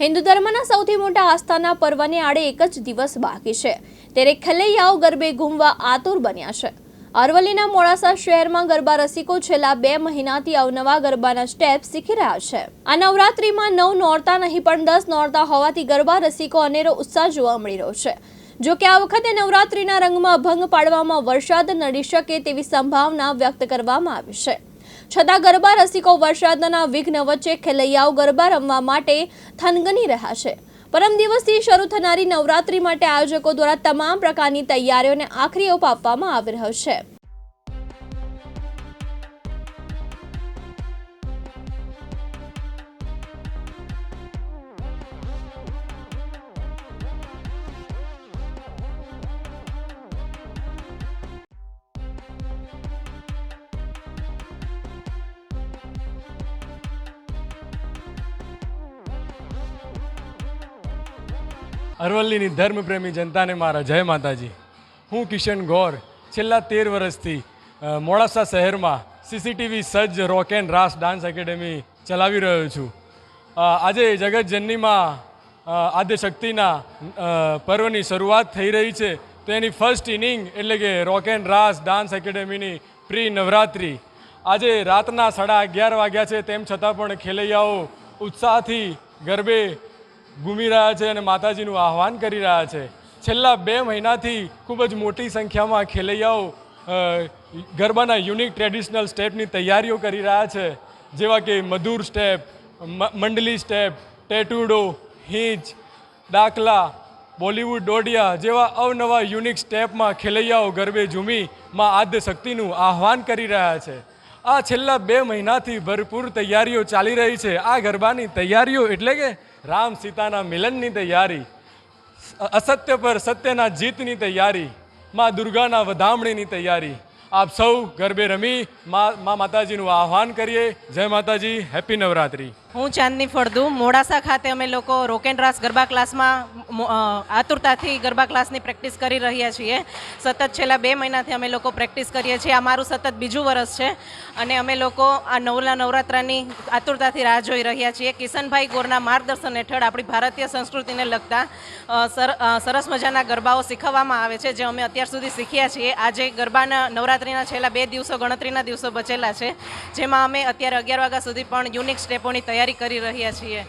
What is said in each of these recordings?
હિન્દુ ધર્મના સૌથી મોટા આસ્થાના પર્વને આડે એક જ દિવસ બાકી છે. ત્યારે ખલૈયાઓ ગરબે ઘૂમવા આતુર બન્યા છે. અરવલ્લીના મોડાસા શહેરમાં ગરબા રસિકો છેલ્લા બે મહિનાથી અવનવા ગરબાના સ્ટેપ શીખી રહ્યા છે. આ નવરાત્રિમાં નવ નોરતા નહીં, પણ દસ નોરતા હોવાથી ગરબા રસિકો અનેરો ઉત્સાહ જોવા મળી રહ્યો છે. જો કે આ વખતે નવરાત્રિના રંગમાં ભંગ પાડવામાં વરસાદ નડી શકે તેવી સંભાવના વ્યક્ત કરવામાં આવી છે. છતાં ગરબા રસિકો વરસાદના વિઘ્ન વચ્ચે ખેલૈયાઓ ગરબા રમવા માટે થનગની રહ્યા છે. પરમ દિવસથી શરૂ થનારી નવરાત્રી માટે આયોજકો દ્વારા તમામ પ્રકારની તૈયારીઓને આખરી ઓપ આપવામાં આવી રહ્યો છે. અરવલ્લીની ધર્મપ્રેમી જનતાને મારા જય માતાજી. હું કિશન ગોર. છેલ્લા તેર વર્ષથી મોડાસા શહેરમાં સીસીટીવી સજ્જ rock and Raas dance academy ચલાવી રહ્યો છું. આજે જગતજનનીમાં આદ્યશક્તિના પર્વની શરૂઆત થઈ રહી છે. તો એની ફર્સ્ટ ઇનિંગ એટલે કે રોક એન્ડ રાસ ડાન્સ એકેડેમીની પ્રી નવરાત્રિ આજે રાતના સાડા અગિયાર વાગ્યા છે, તેમ છતાં પણ ખેલૈયાઓ ઉત્સાહથી ગરબે ઘૂમી રહ્યા છે અને માતાજીનું આહવાન કરી રહ્યા છે. છેલ્લા બે મહિનાથી ખૂબ જ મોટી સંખ્યામાં ખેલૈયાઓ ગરબાના યુનિક ટ્રેડિશનલ સ્ટેપની તૈયારીઓ કરી રહ્યા છે. જેવા કે મધુર સ્ટેપ મંડલી સ્ટેપ, ટેટુડો, હિંચ, ડાકલા, બોલિવૂડ ડોડિયા જેવા અવનવા યુનિક સ્ટેપમાં ખેલૈયાઓ ગરબે ઝૂમી માં આદ્ય શક્તિનું આહવાન કરી રહ્યા છે. આ છેલ્લા બે મહિનાથી ભરપૂર તૈયારીઓ ચાલી રહી છે. આ ગરબાની તૈયારીઓ એટલે કે રામ સીતાના મિલનની તૈયારી અસત્ય પર સત્યના જીતની તૈયારી, માં દુર્ગાના વધામણીની તૈયારી. આપ સૌ ગરબે રમી માં માતાજીનું આહવાન કરીએ. જય માતાજી, હેપી નવરાત્રી. હું ચાંદની ફળદુ, મોડાસા ખાતે અમે લોકો રોક રાસ ગરબા ક્લાસમાં આતુરતાથી ગરબા ક્લાસની પ્રેક્ટિસ કરી રહ્યા છીએ. સતત છેલ્લા બે મહિનાથી અમે લોકો પ્રેક્ટિસ કરીએ છીએ. આ મારું સતત બીજું વરસ છે અને અમે લોકો આ નવલા નવરાત્રાની આતુરતાથી રાહ જોઈ રહ્યા છીએ. કિશનભાઈ ગોરના માર્ગદર્શન હેઠળ આપણી ભારતીય સંસ્કૃતિને લગતા સર- સરસ મજાના ગરબાઓ શીખવવામાં આવે છે, જે અમે અત્યાર સુધી શીખ્યા છીએ. આજે ગરબાના નવરાત્રિના છેલ્લા બે દિવસો ગણતરીના દિવસો બચેલા છે, જેમાં અમે અત્યારે અગિયાર વાગ્યા સુધી પણ યુનિક સ્ટેપોની તૈયારી કરી રહ્યા છીએ.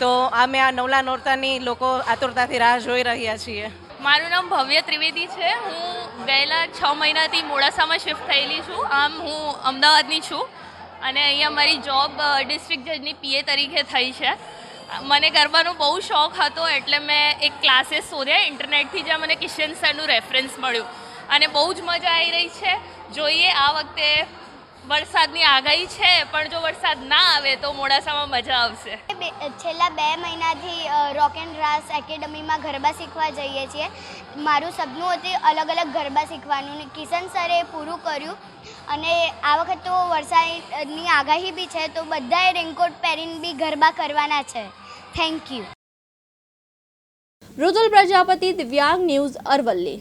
તો અમે આ નવલા નોરતાની લોકો આતુરતાથી રાહ જોઈ રહ્યા છીએ. મારું નામ ભવ્ય ત્રિવેદી છે. હું ગયેલા છ મહિનાથી મોડાસામાં શિફ્ટ થયેલી છું. આમ હું અમદાવાદની છું અને અહીંયા મારી જોબ ડિસ્ટ્રિક્ટ જજની પીએ તરીકે થઈ છે. મને ગરબાનો બહુ શોખ હતો એટલે મેં એક ક્લાસીસ શોધ્યા. ઇન્ટરનેટથી જ્યાં મને કિશન સરનું રેફરન્સ મળ્યું. અને બહુ જ મજા આવી રહી છે. જોઈએ આ વખતે વરસાદની આગાહી છે પણ જો વરસાદ ના આવે તો મોડાસામાં મજા આવશે. બે- છેલ્લા બે મહિનાથી રોક એન્ડ રાસ એકેડમીમાં ગરબા શીખવા જઈએ છીએ. મારું સપનું હતું અલગ અલગ ગરબા શીખવાનું ને કિશન સરે પૂરું કર્યું. અને આ વખત તો વરસાદની આગાહી બી છે તો બધાએ રેનકોટ પહેરીને બી ગરબા કરવાના છે. થેન્ક યુ રુદુલ પ્રજાપતિ દિવ્યાંગ ન્યૂઝ અરવલ્લી.